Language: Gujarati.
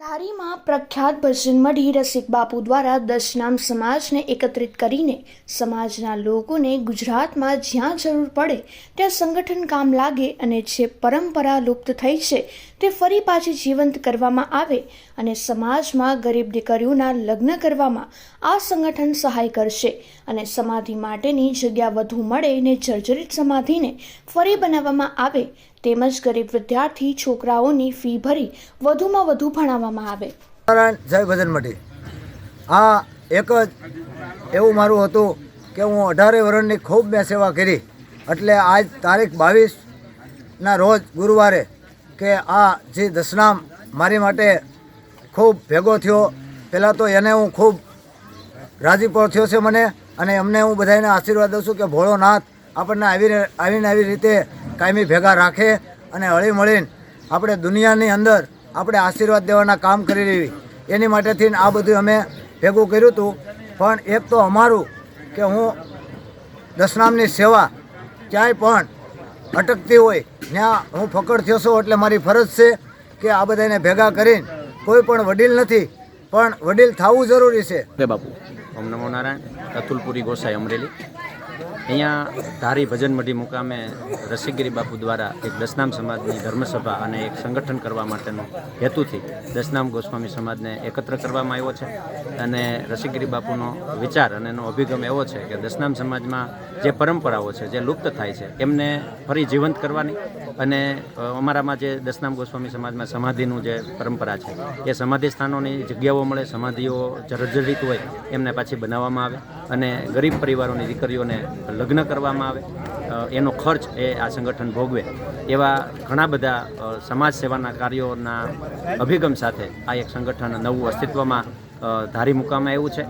ધારીમાં પ્રખ્યાત ભજન મઢી રસિક બાપુ દ્વારા દશનામ સમાજને એકત્રિત કરીને સમાજના લોકોને ગુજરાતમાં જ્યાં જરૂર પડે ત્યાં સંગઠન કામ લાગે અને જે પરંપરા લુપ્ત થઈ છે તે ફરી પાછી જીવંત કરવામાં આવે અને સમાજમાં ગરીબ દીકરીઓના લગ્ન કરવામાં આ સંગઠન સહાય કરશે અને સમાધિ માટેની જગ્યા વધુ મળે ને જર્જરિત સમાધિને ફરી બનાવવામાં આવે તેમજ ગરીબ વિદ્યાર્થી છોકરાઓની ફી ભરી વધુમાં વધુ ભણાવવામાં આવે. જય ભજન મટી આ એક જ એવું મારું હતું કે હું અઢારે વર્ષની ખૂબ મેં સેવા કરી. એટલે આજ તારીખ બાવીસના રોજ ગુરુવારે કે આ જે દશનામ મારી માટે ખૂબ ભેગો થયો. પહેલાં તો એને હું ખૂબ રાજીપો થયો છે મને અને એમને હું બધાને આશીર્વાદ દઉં છું કે ભોળોનાથ આપણને આવી આવીને આવી રીતે કાયમી ભેગા રાખે અને હળી મળીને આપણે દુનિયાની અંદર આપણે આશીર્વાદ દેવાના કામ કરી રહી એની માટેથી આ બધું અમે ભેગું કર્યું હતું. પણ એક તો અમારું કે હું દશનામની સેવા ક્યાંય પણ અટકતી હોય ત્યાં હું ફકડ થયો છું એટલે મારી ફરજ છે કે આ બધાને ભેગા કરીને કોઈ પણ વડીલ નથી, પણ વડીલ થવું જરૂરી છે. બાપુ. ઓમ નમો નારાયણ. અતુલપુરી ગોસાઈ અમરેલી. અહીંયા ધારી ભજન મઢી મુકામે રસિકગીરી બાપુ દ્વારા એક દસનામ સમાજની ધર્મસભા અને એક સંગઠન કરવા માટેનો હેતુથી દસનામ ગોસ્વામી સમાજને એકત્ર કરવામાં આવ્યો છે. અને રસિકગીરી બાપુનો વિચાર અને એનો અભિગમ એવો છે કે દસનામ સમાજમાં જે પરંપરાઓ છે, જે લુપ્ત થાય છે, એમને ફરી જીવંત કરવાની અને અમારામાં જે દસનામ ગોસ્વામી સમાજમાં સમાધિનું જે પરંપરા છે, એ સમાધિ સ્થાનોની જગ્યાઓ મળે, સમાધિઓ જર્જરિત હોય, એમને પાછી બનાવવામાં આવે અને ગરીબ પરિવારોની દીકરીઓને લગ્ન કરવામાં આવે એનો ખર્ચ એ આ સંગઠન ભોગવે. એવા ઘણા બધા સમાજ સેવાના કાર્યોના અભિગમ સાથે આ એક સંગઠન નવું અસ્તિત્વમાં ધારી મૂકવામાં આવ્યું છે.